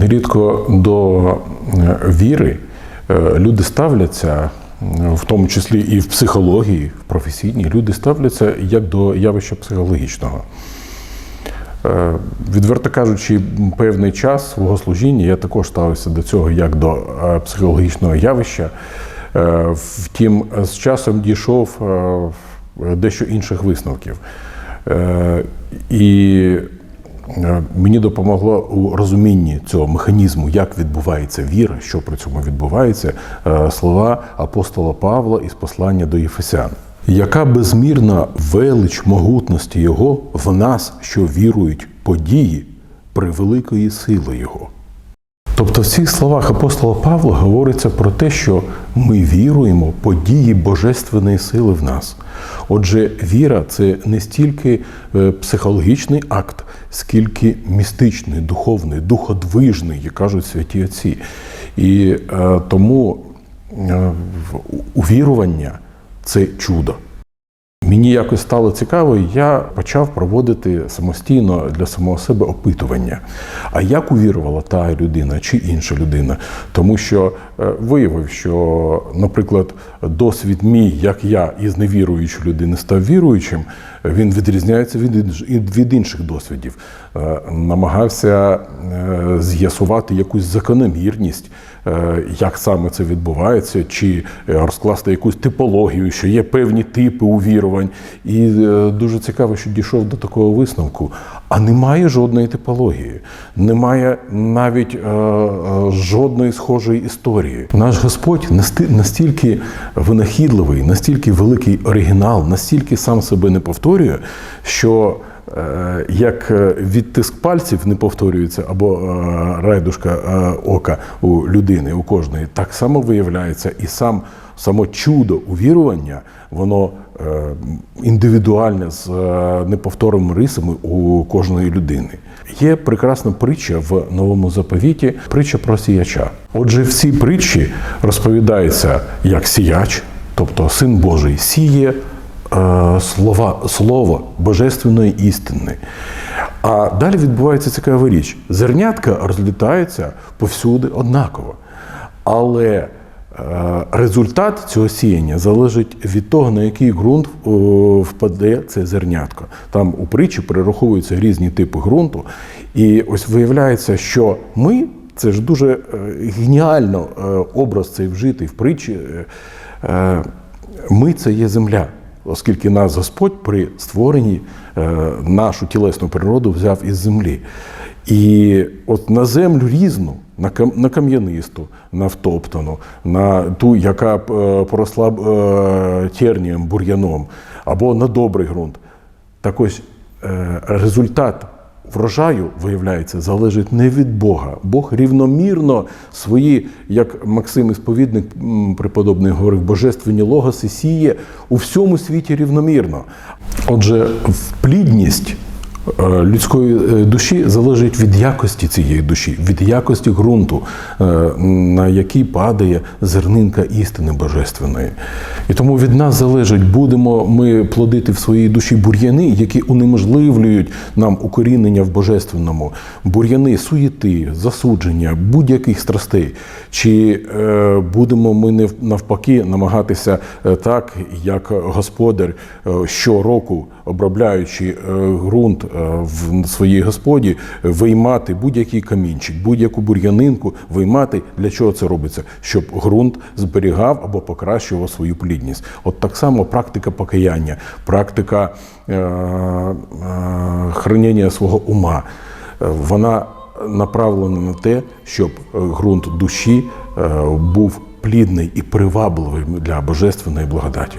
Нерідко до е, віри е, люди ставляться, е, в тому числі і в психології, в професійній, люди ставляться як до явища психологічного. Відверто кажучи, певний час свого служіння я також ставився до цього як до психологічного явища. Втім, з часом дійшов дещо інших висновків. І мені допомогло у розумінні цього механізму, як відбувається віра, що при цьому відбувається, е, слова апостола Павла із послання до Єфесян. Яка безмірна велич могутності Його в нас, що вірують події превеликої сили Його. Тобто в цих словах апостола Павла говориться про те, що ми віруємо події божественної сили в нас. Отже, віра це не стільки е, психологічний акт, скільки містичний, духовний, духодвижний, як кажуть святі отці. І е, тому е, увірування це чудо. Мені якось стало цікаво, я почав проводити самостійно для самого себе опитування. А як увірувала та людина чи інша людина? Тому що е, виявив, що, наприклад, досвід мій, як я із невіруючої людини став віруючим, він відрізняється від, від інших досвідів. Е, Намагався е, з'ясувати якусь закономірність, е, як саме це відбувається, чи розкласти якусь типологію, що є певні типи увірувань. І дуже цікаво, що дійшов до такого висновку. А немає жодної типології, немає навіть жодної схожої історії. Наш Господь настільки винахідливий, настільки великий оригінал, настільки сам себе не повторює, що е, як е, відтиск пальців не повторюється, або е, райдушка ока у людини, у кожної, так само виявляється, і сам само чудо увірування, воно індивідуальне з неповторними рисами у кожної людини. Є прекрасна притча в новому заповіті, притча про сіяча. Отже, в цій притчі розповідається як сіяч, тобто син Божий, сіє слова, слово божественної істини. А далі відбувається цікава річ: зернятка розлітаються повсюди однаково. Але е, результат цього сіяння залежить від того, на який ґрунт е, впаде це зернятко. Там у притчі перераховуються різні типи ґрунту. І ось виявляється, що ми це ж дуже е, геніально е, образ цей вжитий в притчі. е, е, Ми це є земля, оскільки нас Господь при створенні е, нашу тілесну природу взяв із землі. І от на землю різну, на кам- на кам'янисту, на втоптану, на ту, яка е, поросла е, тернієм, бур'яном, або на добрий ґрунт. Так ось результат врожаю, виявляється, залежить не від Бога. Бог рівномірно свої, як Максим Ісповідник преподобний говорив, божественні логоси сіє у всьому світі рівномірно. Отже, плідність людської е, душі залежить від якості цієї душі, від якості ґрунту, е, на який падає зернинка істини божественної. І тому від нас залежить, будемо ми плодити в своїй душі бур'яни, які унеможливлюють нам укорінення в божественному, бур'яни суєти, засудження, будь-яких страстей. Чи е, будемо ми не навпаки намагатися е, так, як господар е, щороку, обробляючи е, ґрунт е, в своїй господі, виймати будь-який камінчик, будь-яку бур'янинку, виймати для чого це робиться? Щоб ґрунт зберігав або покращував свою плідність. От так само практика покаяння, практика е, е, хранення свого ума. Е, Вона направлена на те, щоб е, ґрунт душі е, був плідний і привабливий для божественної благодаті.